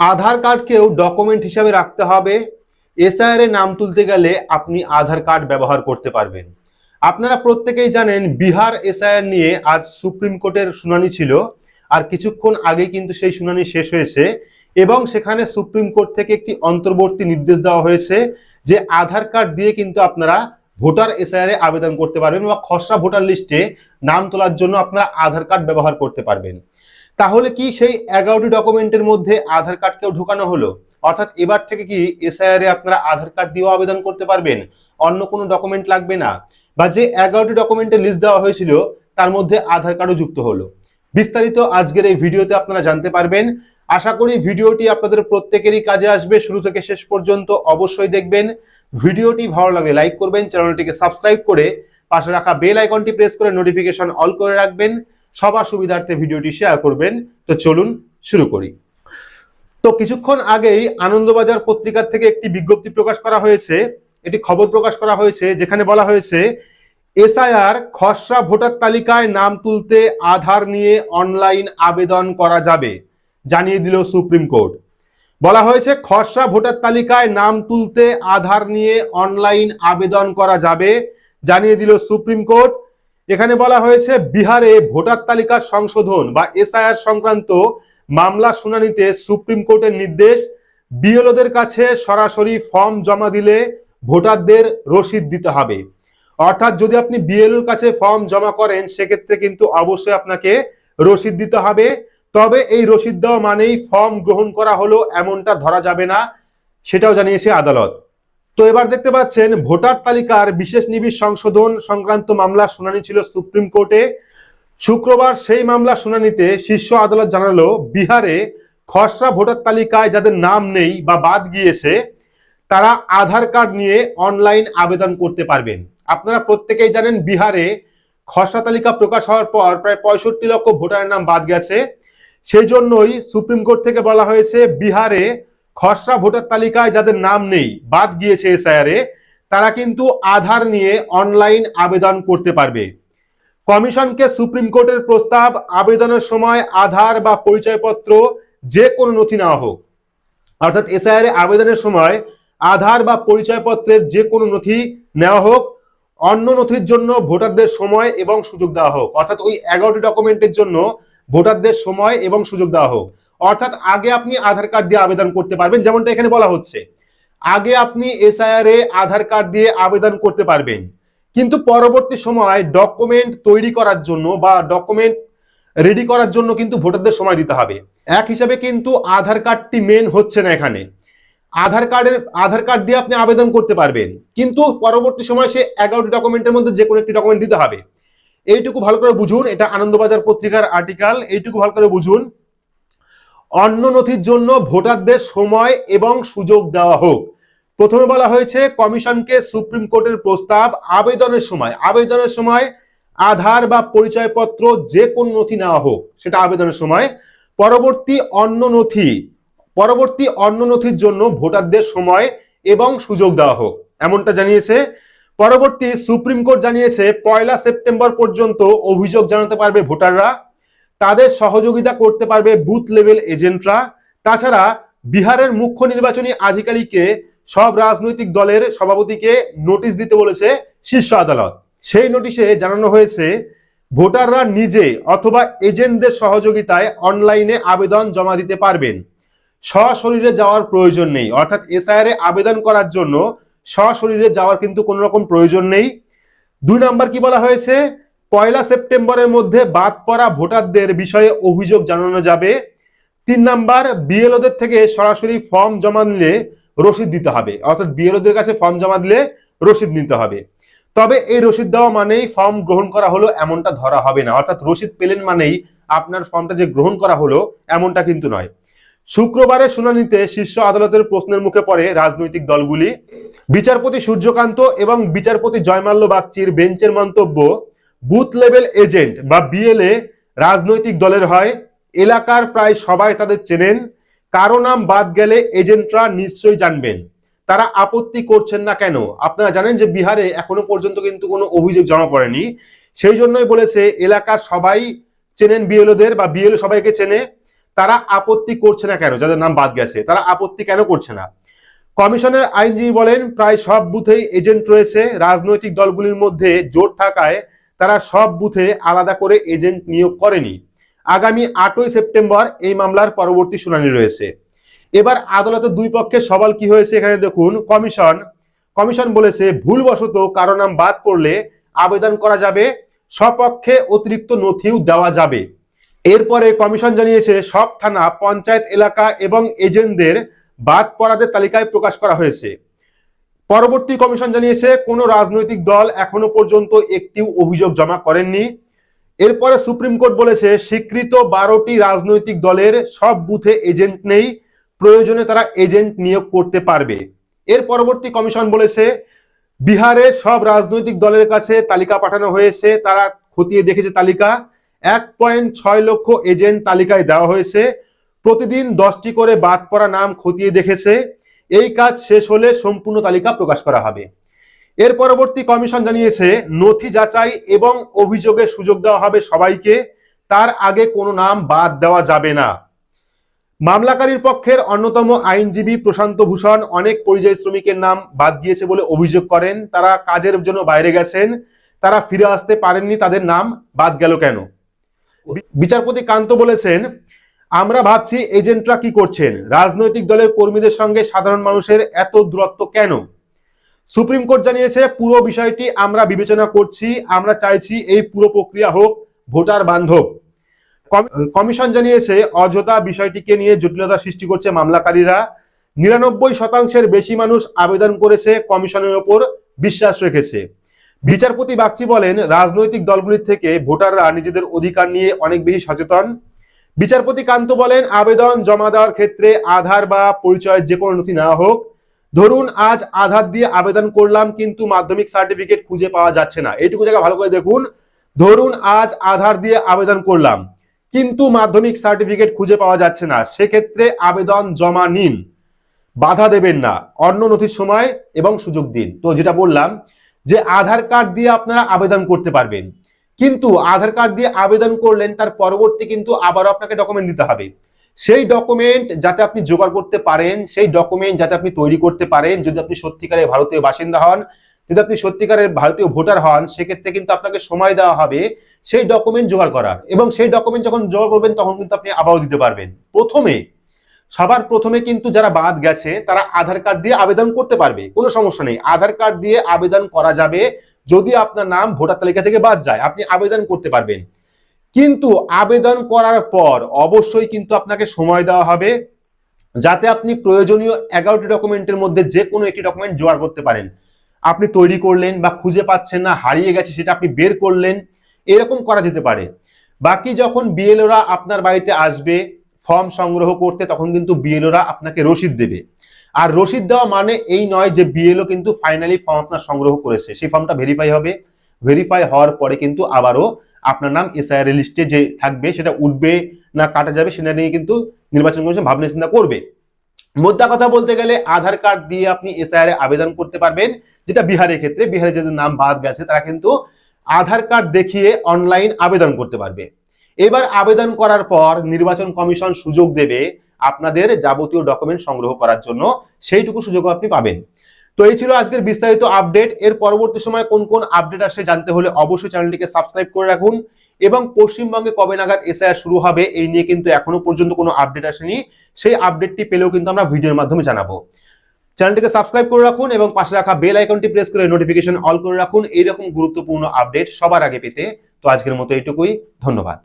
আধার কার্ডকেও document হিসাবে রাখতে হবে। এসআইআর এ নাম তুলতে গেলে আপনি আধার কার্ড ব্যবহার করতে পারবেন। আপনারা প্রত্যেকেই জানেন, বিহার এসআইআর নিয়ে আজ সুপ্রিম কোর্টের শুনানি ছিল আর কিছুক্ষণ আগে কিন্তু সেই শুনানি শেষ হয়েছে এবং সেখানে সুপ্রিম কোর্ট থেকে একটি অন্তর্বর্তী নির্দেশ দেওয়া হয়েছে যে আধার কার্ড দিয়ে কিন্তু আপনারা ভোটার এসআইআর এ আবেদন করতে পারবেন বা খসড়া ভোটার লিস্টে নাম তোলার জন্য আপনারা আধার কার্ড ব্যবহার করতে পারবেন। তাহলে কি সেই এগারোটি ডকুমেন্টের মধ্যে আধার কার্ডকেও ঢোকানো হলো? অর্থাৎ এবার থেকে কি এসআইআর এ আপনারা আধার কার্ড দিয়েও আবেদন করতে পারবেন? অন্য কোনো ডকুমেন্ট লাগবে না? বা যে এগারোটি ডকুমেন্টের লিস্ট দেওয়া হয়েছিল, তার মধ্যে আধার কার্ডও যুক্ত হলো। বিস্তারিত আজকের এই ভিডিওতে আপনারা জানতে পারবেন। আশা করি ভিডিওটি আপনাদের প্রত্যেকেরই কাজে আসবে। শুরু থেকে শেষ পর্যন্ত অবশ্যই দেখবেন। ভিডিওটি ভালো লাগে লাইক করবেন, চ্যানেলটিকে সাবস্ক্রাইব করে পাশে রাখা বেল আইকনটি প্রেস করে নোটিফিকেশন অল করে রাখবেন। সবার সুবিধার্থে ভিডিওটি শেয়ার করবেন। তো চলুন শুরু করি। তো কিছুক্ষণ আগেই আনন্দবাজার পত্রিকার থেকে একটি বিজ্ঞপ্তি প্রকাশ করা হয়েছে। এটি খবর প্রকাশ করা হয়েছে, যেখানে বলা হয়েছে, এসআইআর খসড়া ভোটার তালিকায় নাম তুলতে আধার নিয়ে অনলাইন আবেদন করা যাবে, জানিয়ে দিল সুপ্রিম কোর্ট। বলা হয়েছে, খসড়া ভোটার তালিকায় নাম তুলতে আধার নিয়ে অনলাইন আবেদন করা যাবে, জানিয়ে দিল সুপ্রিম কোর্ট। এখানে বলা হয়েছে, বিহারে ভোটার তালিকা সংশোধন বা এসআইআর সংক্রান্ত মামলা শুনানিতে সুপ্রিম কোর্টের নির্দেশ। বিএলওদের কাছে সরাসরি ফর্ম জমা দিলে ভোটারদের রসিদ দিতে হবে। অর্থাৎ যদি আপনি বিএলওর কাছে ফর্ম জমা করেন, সেক্ষেত্রে কিন্তু অবশ্যই আপনাকে রসিদ দিতে হবে। তবে এই রসিদ দেওয়া মানেই ফর্ম গ্রহণ করা হলো, এমনটা ধরা যাবে না, সেটাও জানিয়েছে আদালত। তো এবার দেখতে পাচ্ছেন, ভোটার তালিকার বিশেষ নিবিড় সংশোধন সংক্রান্ত মামলা শুনানি ছিল সুপ্রিম কোর্টে। শুক্রবার সেই মামলা শুনানিতে শীর্ষ আদালত জানালো, বিহারে খসড়া ভোটার তালিকায় যাদের নাম নেই বা বাদ গিয়েছে, তারা আধার কার্ড নিয়ে অনলাইন আবেদন করতে পারবেন। আপনারা প্রত্যেকেই জানেন, বিহারে খসড়া তালিকা প্রকাশ হওয়ার পর প্রায় পঁয়ষট্টি লক্ষ ভোটারের নাম বাদ গেছে। সেই জন্যই সুপ্রিম কোর্ট থেকে বলা হয়েছে, বিহারে খসড়া ভোটার তালিকায় যাদের নাম নেই, বাদ গিয়েছে এসআইআরে তারা কিন্তু আধার নিয়ে অনলাইন আবেদন করতে পারবে। কমিশনকে সুপ্রিম কোর্টের প্রস্তাব, আবেদনের সময় আধার বা পরিচয়পত্র যে কোনো নথি নেওয়া হোক। অর্থাৎ এসআইআর আবেদনের সময় আধার বা পরিচয়পত্রের যে কোনো নথি নেওয়া হোক, অন্য নথির জন্য ভোটারদের সময় এবং সুযোগ দেওয়া হোক। অর্থাৎ ওই এগারোটি ডকুমেন্টের জন্য ভোটারদের সময় এবং সুযোগ দেওয়া হোক। অর্থাৎ আগে আপনি আধার কার্ড দিয়ে আবেদন করতে পারবেন, যেমনটা এখানে বলা হচ্ছে। আগে আপনি এসআইআর এ আধার কার্ড দিয়ে আবেদন করতে পারবেন। কিন্তু পরবর্তী সময় ডকুমেন্ট তৈরি করার জন্য বা ডকুমেন্ট রেডি করার জন্য কিন্তু ভোটারদের সময় দিতে হবে। এক হিসাবে কিন্তু আধার কার্ডটি মেন হচ্ছে না এখানে। আধার কার্ডের, আধার কার্ড দিয়ে আপনি আবেদন করতে পারবেন। কিন্তু পরবর্তী সময় সে এগারোটি ডকুমেন্টের মধ্যে যে কোনো একটি ডকুমেন্ট দিতে হবে। এইটুকু ভালো করে বুঝুন, এটা আনন্দবাজার পত্রিকার আর্টিকেল এইটুকু ভালো করে বুঝুন। অন্য নথির জন্য ভোটারদের সময় এবং সুযোগ দেওয়া হোক। প্রথমে বলা হয়েছে, কমিশনকে সুপ্রিম কোর্টের প্রস্তাব আবেদনের সময় আবেদনের সময় আধার বা পরিচয়পত্র যে কোন নথি নেওয়া হোক, সেটা আবেদনের সময়। পরবর্তী অন্য নথি পরবর্তী অন্য নথির জন্য ভোটারদের সময় এবং সুযোগ দেওয়া হোক, এমনটা জানিয়েছে। পরবর্তী সুপ্রিম কোর্ট জানিয়েছে, পয়লা সেপ্টেম্বর পর্যন্ত অভিযোগ জানাতে পারবে ভোটাররা। তাদের সহযোগিতা করতে পারবে বুথ লেভেল এজেন্টরা। তাছাড়া বিহারের মুখ্য নির্বাচনী আধিকারিককে সব রাজনৈতিক দলের সভাপতিকে নোটিশ দিতে বলেছে শীর্ষ আদালত। সেই নোটিশে জানানো হয়েছে, ভোটাররা নিজে অথবা এজেন্টদের সহযোগিতায় অনলাইনে আবেদন জমা দিতে পারবেন। সশরীরে যাওয়ার প্রয়োজন নেই, অর্থাৎ এসআইআর এ আবেদন করার জন্য সশরীরে যাওয়ার কিন্তু কোনো রকম প্রয়োজন নেই। দুই নাম্বার কি বলা হয়েছে? পয়লা সেপ্টেম্বরের মধ্যে বাদ পড়া ভোটারদের বিষয়ে অভিযোগ জানানো যাবে। তিন নাম্বার, বিএলওদের থেকে সরাসরি ফর্ম জমা নিলে রসিদ দিতে হবে। অর্থাৎ বিএলওদের কাছে ফর্ম জমা দিলে রসিদ নিতে হবে। তবে এই রসিদ দেওয়া মানেই ফর্ম গ্রহণ করা হলো এমনটা ধরা হবে না। অর্থাৎ রসিদ পেলেন মানেই আপনার ফর্মটা যে গ্রহণ করা হলো এমনটা কিন্তু নয়। শুক্রবারের শুনানিতে শীর্ষ আদালতের প্রশ্নের মুখে পড়ে রাজনৈতিক দলগুলি। বিচারপতি সূর্যকান্ত এবং বিচারপতি জয়মাল্য বাগচির বেঞ্চের মন্তব্য বুথ লেভেল এজেন্ট বা বিএলএ রাজনৈতিক দলের হয়। এলাকার প্রায় সবাই তাদের চেনেন। কারও নাম বাদ গেলে এজেন্টরা নিশ্চয়ই জানবেন। তারা আপত্তি করছেন না কেন? আপনারা জানেন যে বিহারে এখনও পর্যন্ত কিন্তু কোনো অভিযোগ জমা পড়েনি। সেই জন্যই বলেছে, এলাকার সবাই চেনেন বিএলওদের বা বিএলও সবাইকে চেনে। তারা আপত্তি করছে না কেন? যাদের নাম বাদ গেছে। তারা আপত্তি কেন করছে না? কমিশনের আইনজীবী বলেন, প্রায় সব বুথেই এজেন্ট রয়েছে। রাজনৈতিক দলগুলির মধ্যে জোট থাকায় তারা সব বুথে আলাদা করে এজেন্ট নিয়োগ করেনি। আগামী আটই সেপ্টেম্বর এই মামলার পরবর্তী শুনানি রয়েছে। এবার আদালতে দুই পক্ষের সবাল কি হয়েছে এখানে দেখুন। কমিশন কমিশন বলেছে ভুলবশত কারও নাম বাদ পড়লে আবেদন করা যাবে, স্বপক্ষে অতিরিক্ত নথিও দেওয়া যাবে। এরপরে কমিশন জানিয়েছে সব থানা, পঞ্চায়েত এলাকা এবং এজেন্টদের বাদ পড়াদের তালিকায় প্রকাশ করা হয়েছে। পরবর্তী কমিশন জানিয়েছে, কোনো রাজনৈতিক দল এখনও পর্যন্ত একটিও অভিযোগ জমা করেননি। এরপরে সুপ্রিম কোর্ট বলেছে, স্বীকৃত বারোটি রাজনৈতিক দলের সব বুথে এজেন্ট নেই, প্রয়োজনে তারা এজেন্ট নিয়োগ করতে পারবে। এর পরবর্তী কমিশন বলেছে, বিহারে সব রাজনৈতিক দলের কাছে তালিকা পাঠানো হয়েছে, তারা খতিয়ে দেখেছে তালিকা। এক পয়েন্ট ছয় লক্ষ এজেন্ট তালিকায় দেওয়া হয়েছে। প্রতিদিন দশটি করে বাদ পড়া নাম খতিয়ে দেখেছে। এই কাজ শেষ হলে সম্পূর্ণ তালিকা প্রকাশ করা হবে। এর পরবর্তী কমিশন জানিয়েছে, নথি যাচাই এবং অভিযোগের সুযোগ দেওয়া হবে সবাইকে, তার আগে কোনো নাম বাদ দেওয়া যাবে না। মামলাকারীর পক্ষের অন্যতম আইনজীবী প্রশান্ত ভূষণ অনেক পরিযায়ী শ্রমিকের নাম বাদ দিয়েছে বলে অভিযোগ করেন। তারা কাজের জন্য বাইরে গেছেন, তারা ফিরে আসতে পারেননি, তাদের নাম বাদ গেল কেন? বিচারপতি কান্ত বলেছেন আমরা ভাবছি এজেন্টরা কি করছেন? রাজনৈতিক দলের কর্মীদের সঙ্গে সাধারণ মানুষের এত দূরত্ব কেন? সুপ্রিম কোর্ট জানিয়েছে, পুরো বিষয়টি আমরা বিবেচনা করছি, আমরা চাইছি এই পুরো প্রক্রিয়া হোক, ভোটার বান্ধব। কম- কমিশন জানিয়েছে, অযথা বিষয়টিকে নিয়ে জটিলতা সৃষ্টি করছে মামলাকারীরা। নিরানব্বই শতাংশের বেশি মানুষ আবেদন করেছে কমিশনের ওপর বিশ্বাস রেখেছে। বিচারপতি বাগচি বলেন, রাজনৈতিক দলগুলির থেকে ভোটাররা নিজেদের অধিকার নিয়ে অনেক বেশি সচেতন। বিচারপতি কান্ত বলেন, আবেদন জমা দেওয়ার ক্ষেত্রে আধার বা পরিচয়ের যে কোনো নথি নেওয়া হোক। ধরুন, আজ আধার দিয়ে আবেদন করলাম, কিন্তু মাধ্যমিক সার্টিফিকেট খুঁজে পাওয়া যাচ্ছে না। এইটুকু জায়গা ভালো করে দেখুন। ধরুন, আজ আধার দিয়ে আবেদন করলাম, কিন্তু মাধ্যমিক সার্টিফিকেট খুঁজে পাওয়া যাচ্ছে না। সেক্ষেত্রে আবেদন জমা নিন। বাধা দেবেন না। অন্য নথির সময় এবং সুযোগ দিন। তো যেটা বললাম, যে আধার কার্ড দিয়ে আপনারা আবেদন করতে পারবেন। কিন্তু আধার কার্ড দিয়ে আবেদন করলেন, তার পরবর্তী কিন্তু আবারও আপনাকে ডকুমেন্ট দিতে হবে। সেই ডকুমেন্ট যাতে আপনি জোগাড় করতে পারেন, সেই ডকুমেন্ট যাতে আপনি তৈরি করতে পারেন, যদি আপনি সত্যিকারের ভারতীয় বাসিন্দা হন, যদি আপনি সত্যিকারের ভারতীয় ভোটার হন, সেক্ষেত্রে কিন্তু আপনাকে সময় দেওয়া হবে সেই ডকুমেন্ট জোগাড় করার। এবং সেই ডকুমেন্ট যখন জোগাড় করবেন, তখন কিন্তু আপনি আবারও দিতে পারবেন। প্রথমে, সবার প্রথমে কিন্তু যারা বাদ গেছে, তারা আধার কার্ড দিয়ে আবেদন করতে পারবে, কোনো সমস্যা নেই। আধার কার্ড দিয়ে আবেদন করা যাবে যদি আপনার নাম ভোটার তালিকা থেকে বাদ যায়, আপনি আবেদন করতে পারবেন। কিন্তু আবেদন করার পর অবশ্যই কিন্তু আপনাকে সময় দেওয়া হবে, যাতে আপনি প্রয়োজনীয় এগারোটি ডকুমেন্টের মধ্যে যে কোনো একটি ডকুমেন্ট জোগাড় করতে পারেন। আপনি তৈরি করলেন বা খুঁজে পাচ্ছেন না, হারিয়ে গেছে সেটা আপনি বের করলেন, এরকম করা যেতে পারে। বাকি যখন বিএলওরা আপনার বাড়িতে আসবে, ফর্ম সংগ্রহ করতে, তখন কিন্তু বিএলওরা আপনাকে রসিদ দেবে। আর রসিদ দেওয়া মানে এই নয় যে বিএলও কিন্তু ফাইনালি ফর্ম আপনার সংগ্রহ করেছে। সেই ফর্মটা ভেরিফাই হবে। ভেরিফাই হওয়ার পরে কিন্তু আবারও আপনার নাম এসআইআর লিস্টে যে থাকবে, সেটা উঠবে না কাটা যাবে, সেটা নিয়ে কিন্তু নির্বাচন কমিশন ভাবনা চিন্তা করবে। মোদ্দা কথা বলতে গেলে আধার কার্ড দিয়ে আপনি এসআইআর আবেদন করতে পারবেন, যেটা বিহারের ক্ষেত্রে। বিহারে যাদের নাম বাদ গেছে, তারা কিন্তু আধার কার্ড দেখিয়ে অনলাইন আবেদন করতে পারবে। এবার আবেদন করার পর নির্বাচন কমিশন সুযোগ দেবে আপনাদের যাবতীয় ডকুমেন্ট সংগ্রহ করার জন্য সেইটুকু সুযোগ আপনি পাবেন। তো এই ছিল আজকের বিস্তারিত আপডেট এর পরবর্তী সময় কোন কোন আপডেট আসে জানতে হলে অবশ্যই চ্যানেলটিকে সাবস্ক্রাইব করে রাখুন এবং পশ্চিমবঙ্গে কবে নাগাদ এসআইআর শুরু হবে এই নিয়ে কিন্তু এখনও পর্যন্ত কোনো আপডেট আসেনি। সেই আপডেটটি পেলেও কিন্তু আমরা ভিডিওর মাধ্যমে জানাব। চ্যানেলটিকে সাবস্ক্রাইব করে রাখুন এবং পাশে রাখা বেল আইকনটি প্রেস করে নোটিফিকেশন অল করে রাখুন। এইরকম গুরুত্বপূর্ণ আপডেট সবার আগে পেতে। তো আজকের মতো এইটুকুই। ধন্যবাদ।